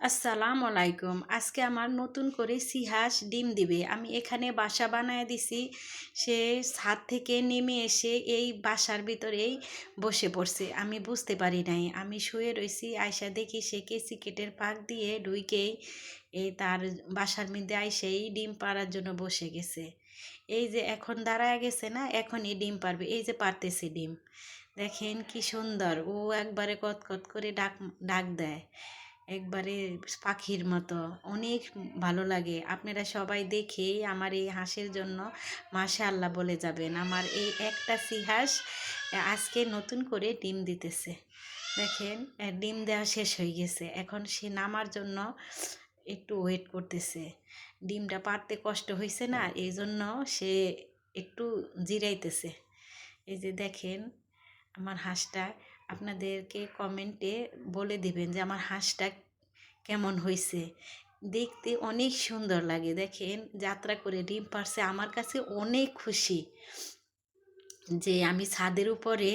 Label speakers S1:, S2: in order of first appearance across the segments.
S1: আসসালামু আলাইকুম। আজকে আমার নতুন করে সিহাস ডিম দিবে। আমি এখানে বাসা বানায় দিছি। সে ছাদ থেকে নেমে এসে এই বাসার ভিতরেই বসে পড়ছে। আমি বুঝতে পারি নাই। আমি শুয়ে রয়েছি আয়সা দেখি সে কেসি কেটের পাক দিয়ে ঢুইকেই এই তার বাসার মধ্যে আইসেই ডিম পাড়ার জন্য বসে গেছে। এই যে এখন দাঁড়ায় গেছে না, এখনই ডিম পারবে এই যে পারতেছে ডিম। দেখেন কি সুন্দর। ও একবারে কতকত করে ডাক ডাক দেয়। একবারে পাখির মতো। অনেক ভালো লাগে। আপনারা সবাই দেখে আমার এই হাঁসের জন্য মাসা আল্লাহ বলে যাবেন। আমার এই একটা সিহাস আজকে নতুন করে ডিম দিতেছে। দেখেন ডিম দেওয়া শেষ হয়ে গেছে। এখন সে নামার জন্য একটু ওয়েট করতেছে। ডিমটা পারতে কষ্ট হয়েছে না এই জন্য সে একটু জিরাইতেছে। এই যে দেখেন, আমার হাঁসটা আপনাদেরকে কমেন্টে বলে দিবেন যে আমার হাঁসটা কেমন হয়েছে দেখতে অনেক সুন্দর লাগে, দেখেন। যাত্রা করে ডিম পারছে, আমার কাছে অনেক খুশি যে আমি ছাদের উপরে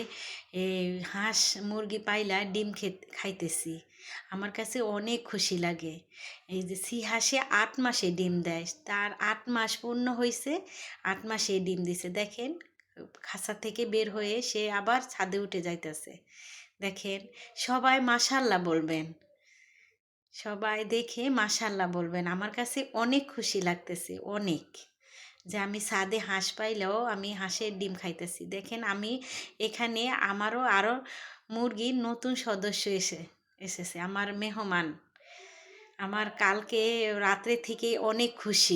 S1: হাঁস মুরগি পাইলা ডিম খাইতেছি। আমার কাছে অনেক খুশি লাগে। এই যে সি হাঁসে আট মাসে ডিম দেয়, তার আট মাস পূর্ণ হয়েছে আট মাসে ডিম দিছে। দেখেন খাঁচা থেকে বের হয়ে সে আবার ছাদে উঠে যাইতেছে। দেখেন, সবাই মাসাল্লাহ বলবেন। সবাই দেখে মাসাল্লাহ বলবেন। আমার কাছে অনেক খুশি লাগতেছে, অনেক। যে আমি সাদে হাঁস পাইলেও আমি হাঁসের ডিম খাইতেছি। দেখেন আমি এখানে আমারও আরও মুরগির নতুন সদস্য এসে, এসেছে, আমার মেহমান। আমার কালকে রাত্রে থেকে অনেক খুশি।